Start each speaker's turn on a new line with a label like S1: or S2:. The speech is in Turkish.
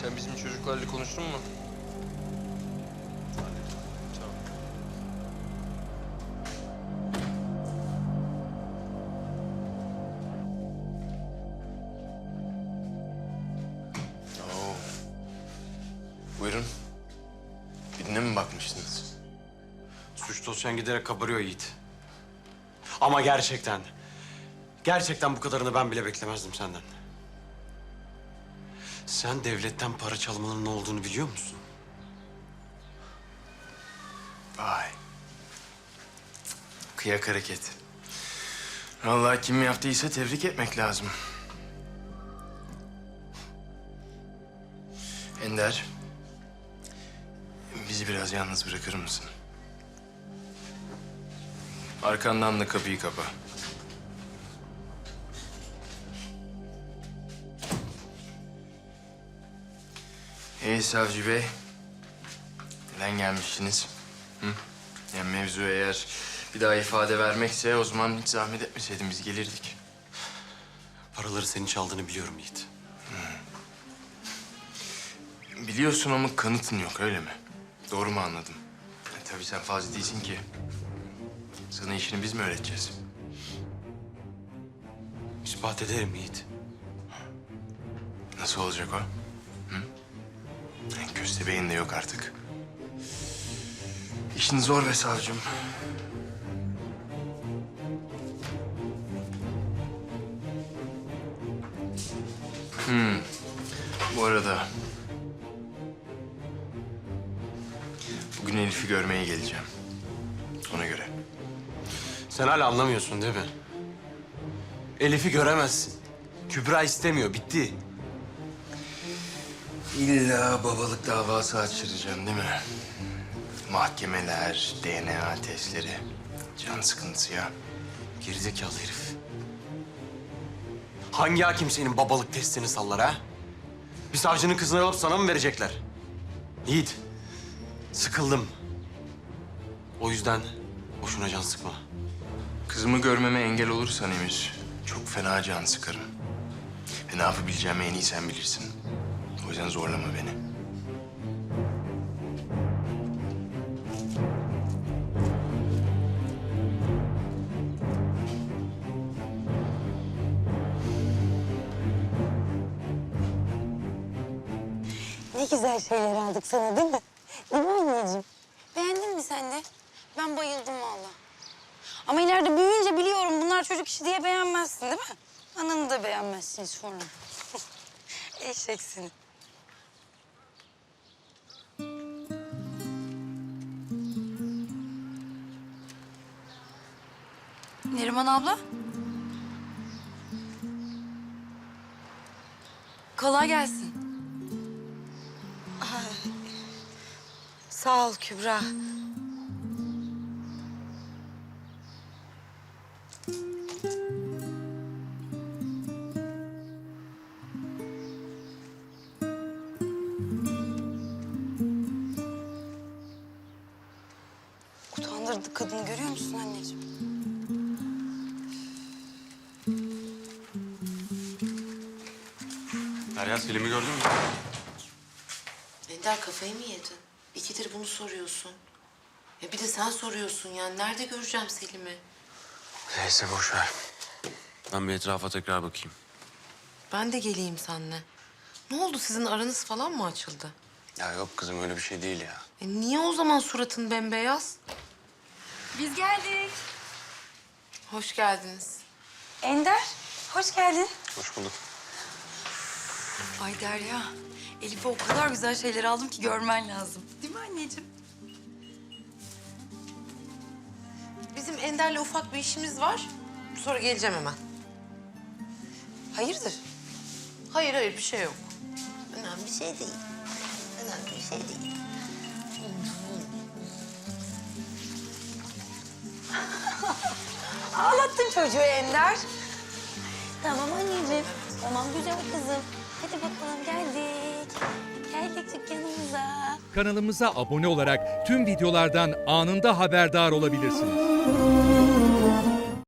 S1: Sen bizim çocuklarla konuştun mu? Tamam.
S2: Oo. Buyurun. Birine mi bakmıştınız?
S3: Suç dosyan giderek kabarıyor Yiğit. Ama gerçekten, gerçekten bu kadarını ben bile beklemezdim senden. Sen devletten para çalmanın ne olduğunu biliyor musun?
S2: Vay. Kıyak hareket. Vallahi kim yaptıysa tebrik etmek lazım. Ender. Bizi biraz yalnız bırakır mısın? Arkandan da kapıyı kapa. Hey savcı bey. Neden gelmiştiniz? Hı? Yani mevzu eğer bir daha ifade vermekse o zaman hiç zahmet etmeseydin biz gelirdik.
S3: Paraları senin çaldığını biliyorum Yiğit.
S2: Biliyorsun ama kanıtın yok öyle mi? Doğru mu anladım? E, tabii sen fazla değilsin ki. Sana işini biz mi öğreteceğiz?
S3: İspat ederim Yiğit.
S2: Nasıl olacak o? Köstebeğin de yok artık. İşin zor be savcım. Hmm. Bu arada... Bugün Elif'i görmeye geleceğim. Ona göre.
S3: Sen hala anlamıyorsun değil mi? Elif'i göremezsin. Kübra istemiyor, bitti.
S2: İlla babalık davası açtıracağım değil mi? Mahkemeler, DNA testleri. Can sıkıntısı ya.
S3: Gerizekalı herif. Hangi hakim senin babalık testini sallar ha? Bir savcının kızını alıp sana mı verecekler? Yiğit, sıkıldım. O yüzden boşuna can sıkma.
S2: Kızımı görmeme engel olursan Emir, çok fena can sıkarım. Ve ne yapabileceğimi en iyi sen bilirsin. O yüzden zorlama beni.
S4: Ne güzel şeyler aldık sana değil mi? Değil mi anneciğim? Beğendin mi sen de? Ben bayıldım vallahi. Ama ileride büyüyünce biliyorum bunlar çocuk işi diye beğenmezsin değil mi? Ananı da beğenmezsin sonra. Eşek Neriman abla. Kolay gelsin. Sağ ol Kübra. Utandırdı kadını görüyor musun anneciğim?
S3: Derya Selim'i gördün mü?
S5: Ender kafayı mı yedin? İkidir bunu soruyorsun. Ya bir de sen soruyorsun yani. Nerede göreceğim Selim'i?
S3: Neyse boş ver. Ben bir etrafa tekrar bakayım.
S5: Ben de geleyim seninle. Ne oldu sizin aranız falan mı açıldı?
S3: Ya yok kızım öyle bir şey değil ya.
S5: E niye o zaman suratın bembeyaz?
S4: Biz geldik.
S5: Hoş geldiniz.
S4: Ender, hoş geldin.
S3: Hoş bulduk.
S4: Ay Derya, Elif'e o kadar güzel şeyler aldım ki görmen lazım. Değil mi anneciğim?
S5: Bizim Ender'le ufak bir işimiz var. Sonra geleceğim hemen.
S4: Hayırdır?
S5: Hayır hayır bir şey yok. Önemli bir şey değil. Önemli bir şey değil.
S4: Ağlattın çocuğu Ender. Tamam anneciğim. Tamam güzel kızım. Hadi bakalım geldik. Geldik dükkanımıza.
S6: Kanalımıza abone olarak tüm videolardan anında haberdar olabilirsiniz.